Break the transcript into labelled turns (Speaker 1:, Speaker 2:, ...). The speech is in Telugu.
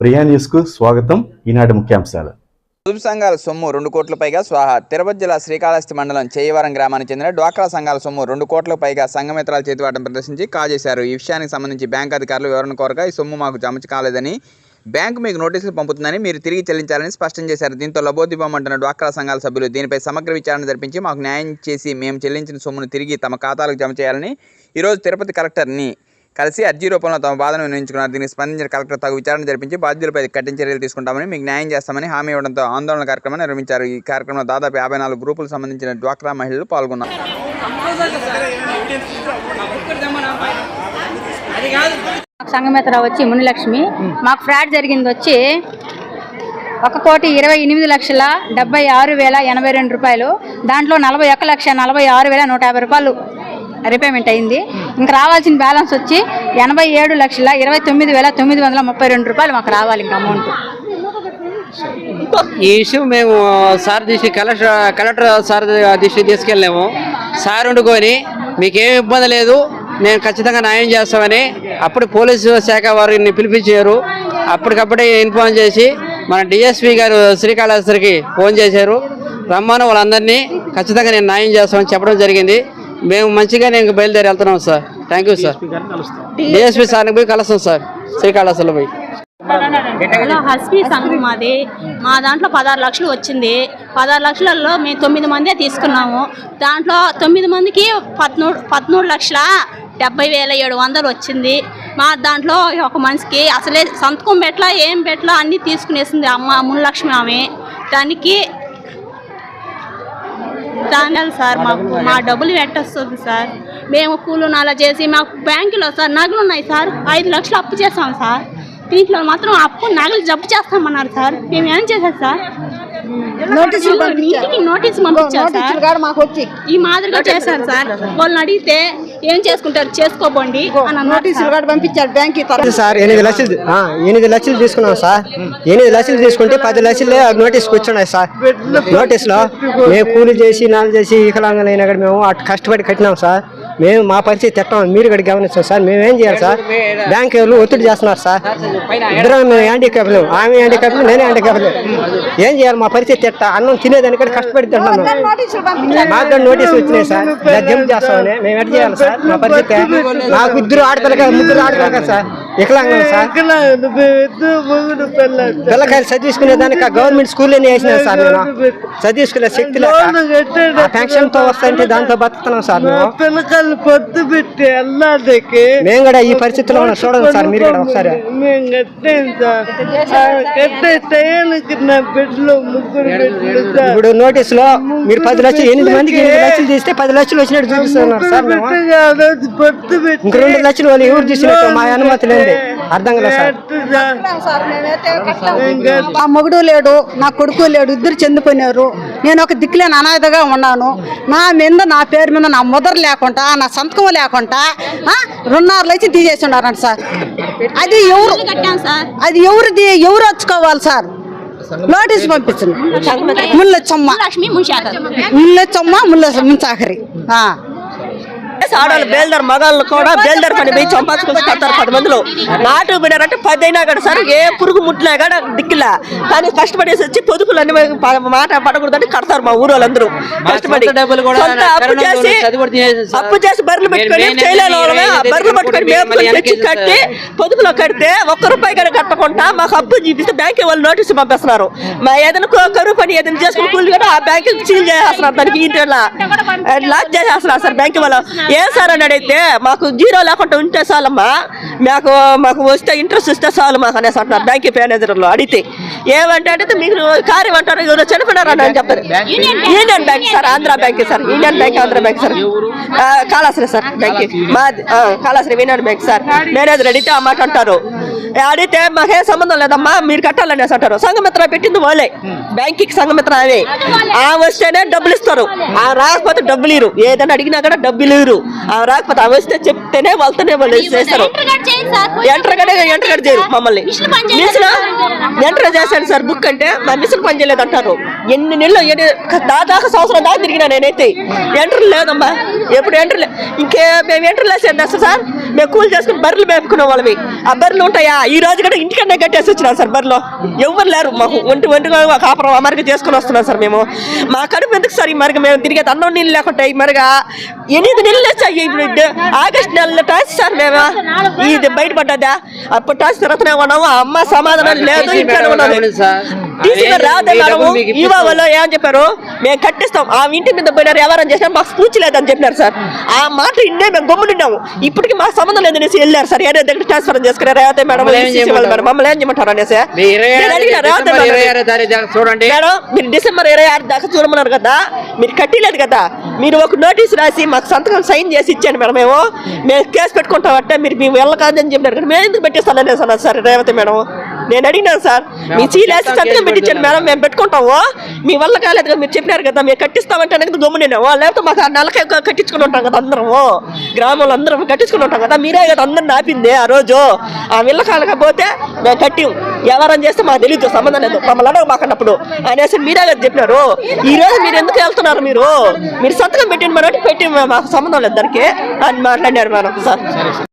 Speaker 1: ప్రియా న్యూస్కు స్వాగతం. ఈనాటి ముఖ్యాంశాలు.
Speaker 2: పొదుపు సంఘాల సొమ్ము రెండు కోట్ల పైగా స్వాహ. తిరుపతి జిల్లా శ్రీకాళహస్తి మండలం చేయవరం గ్రామానికి చెందిన డ్వాక్రా సంఘాల సొమ్ము రెండు కోట్ల పైగా సంఘమిత్రాల చేతివాటం ప్రదర్శించి కాజేశారు ఈ విషయానికి సంబంధించి బ్యాంక్ అధికారులు వివరణ కోరగా ఈ సొమ్ము మాకు జమ కాలేదని బ్యాంకు మీకు నోటీసులు పంపుతుందని మీరు తిరిగి చెల్లించాలని స్పష్టం చేశారు. దీంతో లబోదిబోమంటున్న డ్వాక్రా సంఘాల సభ్యులు దీనిపై సమగ్ర విచారణ జరిపించి మాకు న్యాయం చేసి మేము చెల్లించిన సొమ్మును తిరిగి తమ ఖాతాలకు జమ చేయాలని ఈరోజు తిరుపతి కలెక్టర్ని కలిసి అర్జీ రూపంలో తమ బాధను వినియోగించుకున్నారు దీనికి స్పందించిన కలెక్టర్ తగు విచారణ జరిపించి బాధ్యులపై కఠిన చర్యలు తీసుకుంటామని మీకు న్యాయం చేస్తామని హామీ ఇవ్వడంతో ఆందోళన కార్యక్రమం నిర్వహించారు. ఈ కార్యక్రమంలో దాదాపు యాభై నాలుగు గ్రూపులకు సంబంధించిన డ్వాక్రా మహిళలు పాల్గొన్నారు.
Speaker 3: సంఘమిత్ర వచ్చి మునిలక్ష్మి మాకు ఫ్రాడ్ జరిగింది వచ్చి ఒక కోటి ఇరవై ఎనిమిది లక్షల డెబ్బై ఆరు వేల ఎనభై రెండు రూపాయలు దాంట్లో నలభై ఒక్క లక్ష నలభై ఆరు వేల నూట యాభై రూపాయలు రిపేమెంట్ అయింది. ఇంకా రావాల్సిన బ్యాలెన్స్ వచ్చి ఎనభై ఏడు లక్షల ఇరవై తొమ్మిది వేల తొమ్మిది వందల ముప్పై రెండు రూపాయలు మాకు రావాలి ఇంకా అమౌంట్.
Speaker 4: ఈ ఇష్యూ మేము సార్ దృష్టి కలెక్టర్ కలెక్టర్ సార్ దృష్టికి తీసుకెళ్ళాము. సార్ వండుకొని ఏమి ఇబ్బంది లేదు మేము ఖచ్చితంగా న్యాయం చేస్తామని అప్పుడు పోలీసు శాఖ వారిని పిలిపించారు. అప్పటికప్పుడే ఇన్ఫార్మ్ చేసి మన డిఎస్పి గారు శ్రీకాళహస్తికి ఫోన్ చేశారు. రమ్మను వాళ్ళందరినీ ఖచ్చితంగా నేను న్యాయం చేస్తామని చెప్పడం జరిగింది. మేము మంచిగా నేను బయలుదేరి వెళ్తున్నాం sir. Thank you sir DSP సార్ని పోయి కలుస్తాం సార్. శ్రీకాళహస్తిలో పోయి.
Speaker 5: హలో హస్బీ సంఘం మాది. మా దాంట్లో పదహారు లక్షలు వచ్చింది. పదహారు లక్షలలో మేము తొమ్మిది మందే తీసుకున్నాము. దాంట్లో తొమ్మిది మందికి పద్మూడు పద్మూడు లక్షల డెబ్బై వేల ఏడు వందలు వచ్చింది. మా దాంట్లో ఒక మనిషికి అసలే సంతకం పెట్ల ఏం పెట్టలా అన్నీ తీసుకునేసింది అమ్మ మునిలక్ష్మి ఆమె. దానికి దాని సార్ మాకు మా డబ్బులు పెట్టొస్తుంది సార్. మేము కూలు నాలా చేసి మాకు బ్యాంకులో సార్ నగలు ఉన్నాయి సార్. ఐదు లక్షలు అప్పు చేస్తాం సార్. దీంట్లో మాత్రం అప్పు నగలు జబ్బు చేస్తామన్నారు సార్. మేము ఏం చేశారు సార్? ఇంటికి నోటీస్ పంపించారు సార్. ఈ మాదిరిగా చేశారు సార్. వాళ్ళని అడిగితే ఏం చేసుకుంటారు? చేసుకోబండి.
Speaker 3: కూడా పంపించారు బ్యాంక్
Speaker 6: సార్ ఎనిమిది లక్షలు ఆ, ఎనిమిది లక్షలు తీసుకున్నాం సార్. ఎనిమిది లక్షలు తీసుకుంటే పది లక్షలే నోటీస్ కూర్చున్నాయి సార్. నోటీస్లో మేము కూలి చేసి నాలు చేసి వికలాంగులైనా కూడా మేము అటు కష్టపడి కట్టినాం సార్. మేము మా పరిస్థితి తిట్టాం మీరు కూడా గమనిస్తాం సార్. మేము ఏం చేయాలి సార్? బ్యాంక్ వాళ్ళు ఒత్తిడి చేస్తున్నారు సార్. ఇద్దరం మేము హ్యాండిక్యాప్లు ఆమె హ్యాండిక్యాప్లు నేనే హ్యాండిక్యాప్లు ఏం చేయాలి? మా పరిస్థితి తిట్ట అన్నం తినేదానికి కూడా కష్టపడి తింటాం మేము. మాకు కూడా నోటీసులు వచ్చినాయి సార్. జంప్ చేస్తామని మేము ఎట్లా చేయాలి సార్? మా పరిస్థితి నాకు ఇద్దరు ఆడపిల్ల కదా ముగ్గురు ఆడపిల్ల కదా సార్. వికలాంగం సార్. పిల్లకాయలు చదివించుకునే దానికి గవర్నమెంట్ స్కూల్లోనే వేసినాం సార్ నేను చదివించుకునే శక్తి లేక. ఆ పెన్షన్తో వస్తాయంటే దాంతో బతుకుతున్నాం సార్ మేము.
Speaker 7: పిల్లకాయలు పొద్దు పెట్టి అల్లాడికి
Speaker 6: మేము కూడా ఈ పరిస్థితిలో ఉన్నాం. చూడండి సార్ మీరు కూడా ఒకసారి.
Speaker 7: మేము కట్టాం సార్. కట్టే టయానికి నా బిడ్డలు ముగ్గురు బిడ్డలు సార్.
Speaker 6: ఇప్పుడు నోటీస్లో మీరు పది లక్షలు ఎనిమిది మందికి ఎనిమిది లక్షలు తీస్తే పది లక్షలు వచ్చినట్టు చూపిస్తున్నారు సార్
Speaker 7: పొద్దు పెట్టి
Speaker 6: ఇంక రెండు లక్షలు వాళ్ళు ఎవరు తీసినట్టు మా అనుమతి లేదు అర్థం కదా సార్?
Speaker 3: మొగుడు లేడు నా కొడుకు లేడు ఇద్దరు చెందిపోయినారు నేను ఒక దిక్కులేని అనాథగా ఉన్నాను. నా మీద నా పేరు మీద నా ముద్ర లేకుండా నా సంతకం లేకుండా ఆ, రెండున్నర లక్షలు తీసేసి ఉన్నారంట సార్. అది ఎవరు?
Speaker 5: కట్టాం సార్
Speaker 3: అది ఎవరిది ఎవరు వచ్చుకోవాలి సార్? నోటీస్ పంపించండి ముల్లచ్చమ్మ ముల్లచ్చమ్మ ముల్ల ముంచాకరి ఆ.
Speaker 8: ఆడవాళ్ళు బేల్దార్ మగాళ్ళు కూడా బేల్దార్ పని పోయి చంపాచుకొని కడతారు పది మందిలో. నాటు బిడ్డారంటే పది అయినా కూడా సరే ఏ పురుగు ముట్టినా కూడా దిక్కులా. కానీ కష్టపడేసి వచ్చి పొదుపులు అన్ని మాట పడకూడదని కడతారు మా ఊరు వాళ్ళందరూ కష్టపడి అప్పు చేసి. అప్పు చేసి బర్రెలు పెట్టుకొని చేయలేని వాళ్ళమే బర్రెలు పట్టుకొని మేపుకొని తెచ్చి కట్టి పొదుపులో కడితే ఒక్క రూపాయి కూడా కట్టకుండా మాకు అప్పు చూపిస్తే బ్యాంక్ వాళ్ళు నోటీసు పంపిస్తున్నారు. మా ఏదైనా కరువు పని ఏదైనా చేసుకుని కూలి కూడా ఆ బ్యాంక్ సీల్ చేసేస్తున్నారు. దానికి ఇంటి లాక్ చేసేస్తున్నారు సార్ బ్యాంక్ వాళ్ళు. ఏం సార్ అని అడిగితే మాకు జీరో లేకుండా ఉంటే చాలమ్మా మాకు మాకు వస్తే ఇంట్రెస్ట్ ఇస్తే చాలు మాకు అనేసి అంటున్నారు. బ్యాంక్ మేనేజర్లో అడిగితే. ఏమంటే అడిగితే మీకు కార్యం అంటారు ఎవరో చనిపోయినారు అని చెప్తారు. Union bank sir Andhra bank sir union bank Andhra bank sir Kalashri sir bank మా Kalashri union bank sir manager అడిగితే ఆ మాట అంటారు అడిగితే మాకేం సంబంధం లేదమ్మా మీరు కట్టాలనేసి అంటారు. సంఘమిత్ర పెట్టింది వాళ్ళే. బ్యాంక్కి సంఘమిత్ర అవే ఆ వస్తేనే డబ్బులు ఇస్తారు. ఆ రాకపోతే డబ్బులు ఇరు. ఏదైనా అడిగినా కూడా డబ్బులు ఇరు. ఆ రాకపోతే ఆ వస్తే చెప్తేనే వాళ్ళతోనే వాళ్ళు చేస్తారు.
Speaker 5: ఎంటర్
Speaker 8: ఎంటర్ కడే ఎంటర్ కట్ చేయరు మమ్మల్ని. ఎంటర్ చేస్తే రాశాను సార్ బుక్ అంటే నా మిషన్ పని చేయలేదు అంటారు. ఎన్ని నెలలు ఎన్ని దాదాపు సంవత్సరం దాకా తిరిగినా నేనైతే. ఎంటర్ లేదమ్మా. ఎప్పుడు ఎంటర్ లే ఇంకే మేము ఎంటర్ లేసేది సార్? మేము కూలి చేసుకుని బర్రెలు మేపుకునే వాళ్ళవి ఆ బర్రెలు ఉంటాయా? ఈ రోజు కూడా ఇంటికన్నా కట్టేసి వచ్చినాం సార్ బర్రెలు. ఎవరు లేరు మాకు. ఒంటి ఒంటిగా కాపురం అమరిక చేసుకుని వస్తున్నాం సార్ మేము. మా కడుపు ఎందుకు సార్ ఈ మరిగ? మేము తిరిగేది అన్నం నీళ్ళు లేకుండా ఈ మరిగా. ఎనిమిది నెలలు వచ్చాయి ఇప్పుడు ఆగస్ట్ నెలలో టాస్ సార్ మేము. ఇది బయటపడ్డదా? అప్పుడు టాస్ తిరుగుతూనే ఉన్నాము. అమ్మ సమాధానం లేదు ఇంట్లో ఉన్నది ఏమని చెప్పారు? మేము కట్టిస్తాం. ఆ ఇంటి మీద పోయినారు ఎవరని చేసినా మాకు స్పూచ్ లేదని చెప్పినారు సార్. ఆ మాట ఇండే మేము గమ్మునున్నాము ఇప్పటికి మాకు సంబంధం లేదనేసి వెళ్ళారు సార్. ఏదో దగ్గర ట్రాన్స్ఫర్ చేసుకున్నారు. రేవతే మేడం
Speaker 4: ఏం
Speaker 8: మేడం? మమ్మల్ని ఏం చేయమంటారు అనేసి.
Speaker 4: చూడండి.
Speaker 8: మేడం మీరు డిసెంబర్ ఇరవై ఆరు దాకా చూడమన్నారు కదా మీరు కట్టిలేదు కదా మీరు ఒక నోటీస్ రాసి మాకు సంతకం సైన్ చేసి ఇచ్చాను మేడం మేము. మేము కేసు పెట్టుకుంటామంటే మీరు మేము వెళ్ళకాదని చెప్పినారు మేము ఎందుకు పెట్టిస్తానని సార్ రేవతి మేడం. నేను అడిగినాను సార్ మీ చీలేసి సంతకం పెట్టించాను మేడం మేము పెట్టుకుంటాము. మీ వల్ల కాలేదు కదా మీరు చెప్పినారు కదా మేము కట్టిస్తామంటే అనేది గమ్మునేనాము లేకపోతే మాకు ఆ నెలకి కట్టించుకుని ఉంటాం కదా అందరము. గ్రామంలో అందరం కట్టించుకుని ఉంటాం కదా మీరే కదా అందరిని ఆపింది ఆ రోజు. ఆ విల్ల కాలకపోతే మేము కట్టిం. ఎవరని చేస్తే మాకు తెలియదు సంబంధం లేదు. మమ్మల్ని అడగ మాకన్నప్పుడు. అనేసి మీరే కదా చెప్పినారు. ఈ రోజు మీరు ఎందుకు వెళ్తున్నారు మీరు? మీరు సంతకం పెట్టింది మరి పెట్టి మాకు సంబంధం లేదు దానికి అని మాట్లాడినారు మేడం సార్.